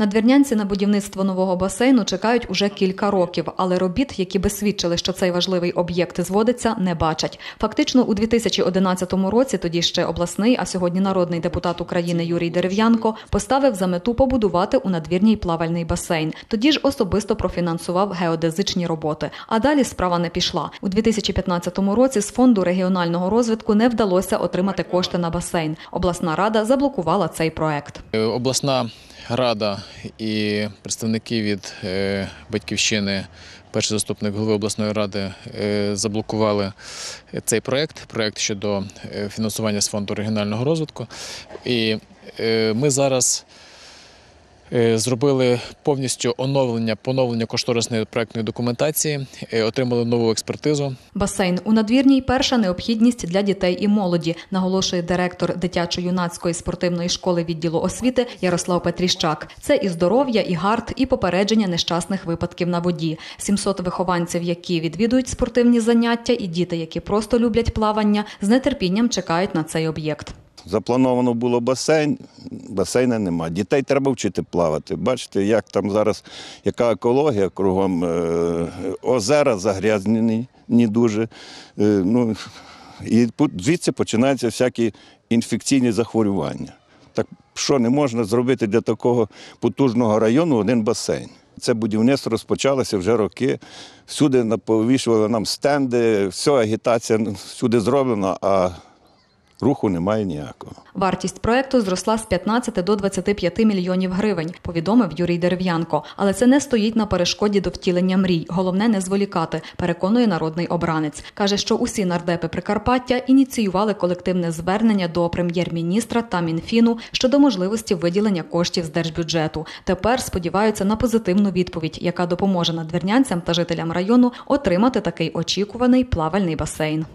Надвірнянці на будівництво нового басейну чекають уже кілька років, але робіт, які би свідчили, що цей важливий об'єкт зводиться, не бачать. Фактично, у 2011 році тоді ще обласний, а сьогодні народний депутат України Юрій Дерев'янко поставив за мету побудувати у надвірній плавальний басейн. Тоді ж особисто профінансував геодезичні роботи. А далі справа не пішла. У 2015 році з фонду регіонального розвитку не вдалося отримати кошти на басейн. Обласна рада заблокувала цей проект. Е, Обласна рада і представники від е, батьківщини, перший заступник голови обласної ради, е, заблокували цей проект, проект щодо е, фінансування з фонду регіонального розвитку. І ми зараз зробили повністю оновлення, поновлення кошторисної проектної документації, е, отримали нову експертизу. Басейн у надвірній перша необхідність для дітей і молоді, наголошує директор дитячо-юнацької спортивної школи відділу освіти Ярослав Петріщак. Це і здоров'я, і гард, і попередження нещасних випадків на воді. 700 вихованців, які відвідують спортивні заняття, і діти, які просто люблять плавання, з нетерпінням чекають на цей об'єкт. Заплановано було басейн, басейна нема. Дітей треба вчити плавати. Бачите, як там зараз, яка екологія кругом, е, озера загрязнені не дуже. Е, ну, і звідси починаються всякі інфекційні захворювання. Так що не можна зробити для такого потужного району один басейн? Це будівництво розпочалося вже роки. Всюди повішували нам стенди, все, агітація всюди зроблена, а руху немає ніякого. Вартість проекту зросла з 15 до 25 мільйонів гривень, повідомив Юрій Дерев'янко. Але це не стоїть на перешкоді до втілення мрій. Головне не зволікати, переконує народний обранець. Каже, що усі нардепи Прикарпаття ініціювали колективне звернення до прем'єр-міністра та Мінфіну щодо можливості виділення коштів з держбюджету. Тепер сподіваються на позитивну відповідь, яка допоможе надвірнянцям та жителям району отримати такий очікуваний плавальний басейн.